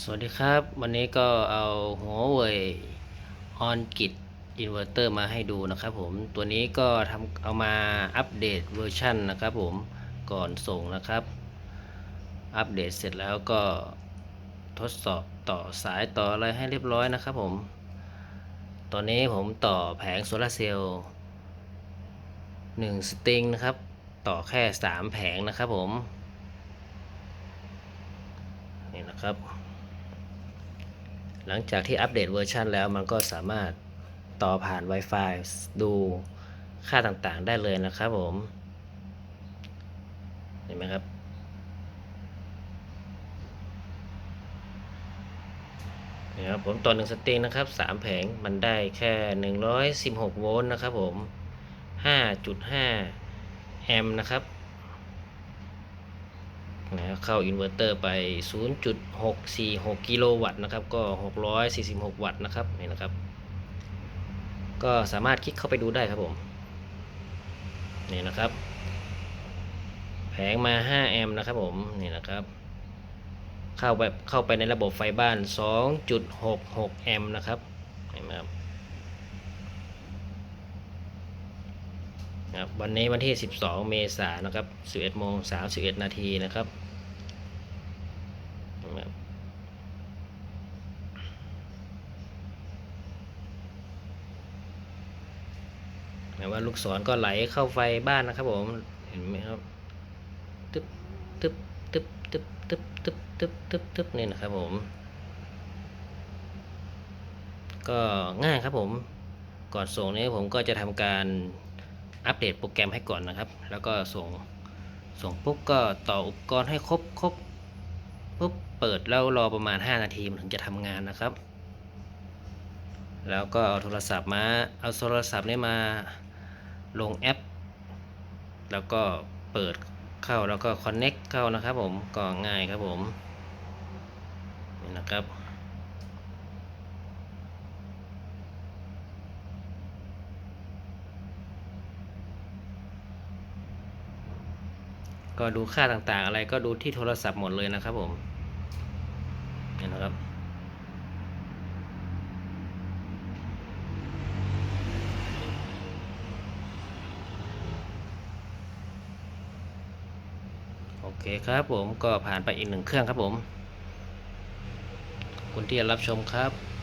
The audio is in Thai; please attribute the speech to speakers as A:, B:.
A: สวัสดีครับ วันนี้ก็เอาหัวเว่ยออนกิ t อินเวอร์เตอร์มาให้ดูนะครับผมตัวนี้ก็ทำเอามาอัปเดตเวอร์ชันนะครับผมก่อนส่งนะครับ อัปเดตเสร็จแล้วก็ทดสอบต่อสายต่ออะไรให้เรียบร้อยนะครับผมตอนนี้ผมต่อแผงโซลาเซลล์1สตริงนะครับ ต่อแค่ 3 แผงนะครับผมนี่นะครับ หลังจากที่อัปเดตเวอร์ชันแล้วมันก็สามารถต่อผ่าน Wi-Fi ดูค่าต่างๆได้เลยนะครับผม เห็นไหมครับ นี่ครับผมต่อหนึ่งสตริงนะครับสามแผงมันได้แค่หนึ่งร้อยสิบหกโวลต์นะครับผมห้าจุดห้าแอมป์นะครับ นะเข้าอินเวอร์เตอร์ไป 0.646 กิโลวัตต์นะครับ ก็ 646 วัตต์นะครับนี่นะครับ ก็สามารถคลิกเข้าไปดูได้ครับผมนี่นะครับ แผงมา 5 แอมป์นะครับผมนี่นะครับ เข้าไปเข้าไปในระบบไฟบ้าน 2.66 แอมป์นะครับเห็นไหมครับ นะครับวันนี้วันที่ 12 เมษายนนะครับ 11โมง31 นาทีนะครับนะครับหมายว่าลูกศรก็ไหลเข้าไฟบ้านนะครับผม เห็นไหมครับ ตึ๊บ ตึ๊บ ตึ๊บ ตึ๊บ ตึ๊บ ตึ๊บ ตึ๊บ ตึ๊บ ตึ๊บนี่นะครับผม ก็ง่ายครับผม ก่อนส่งนี้ผมก็จะทำการ อัปเดตโปรแกรมให้ก่อนนะครับ แล้วก็ส่งส่งปุ๊บก็ต่ออุปกรณ์ให้ครบครบปุ๊บเปิดแล้วรอประมาณ 5 นาทีมันถึงจะทำงานนะครับ แล้วก็เอาโทรศัพท์มาเอาโทรศัพท์นี้มาลงแอป แล้วก็เปิดเข้าแล้วก็ connect เข้านะครับผมก็ง่ายครับผมนี่นะครับ ก็ดูค่าต่างๆ อะไรก็ดูที่โทรศัพท์หมดเลยนะครับผมนี่นะครับ โอเคครับผมก็ผ่านไปอีกหนึ่งเครื่องครับผมคุณที่รับชมครับ